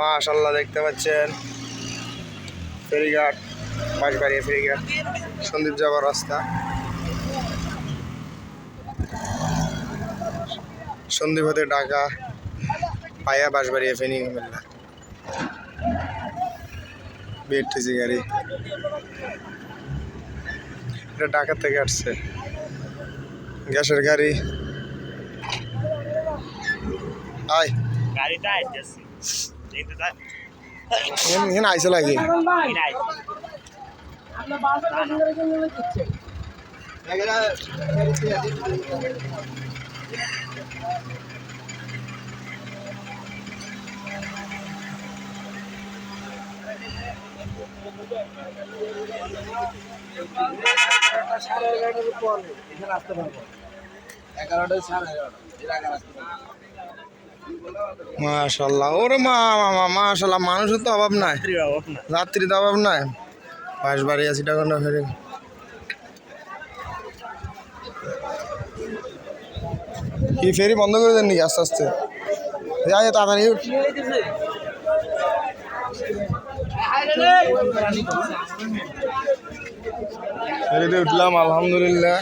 মাশাল্লাহ দেখতে পাচ্ছেন। ফেরিঘাট বাঁশবাড়িয়া ফেরিঘাট, সন্দীপ যাওয়ার রাস্তা। সন্দীপ হতে ঢাকা, পায়া বাঁশবাড়িয়া ফেনি কুমিল্লা। বিএটিসি গাড়ি। এটা ঢাকা থেকে আসছে। গ্যাসের গাড়ি। আয়। গাড়িটা থাক এখানে আইসে লাগে সাড়ে এগারোটার এগারোটা সাড়ে এগারোটা। এর আগে মাশাল্লাহ। ওরে মা মা মাশাল্লাহ মানুষের তো অভাব নাই। রাত্রি তো অভাব নাই। বাঁশ বাড়ি আশি টাকা ফেরে। কি ফেরি বন্ধ করে দেন নাকি আস্তে আস্তে? যাই তাড়াতাড়ি উঠ। ফেরিতে উঠলাম আলহামদুলিল্লাহ।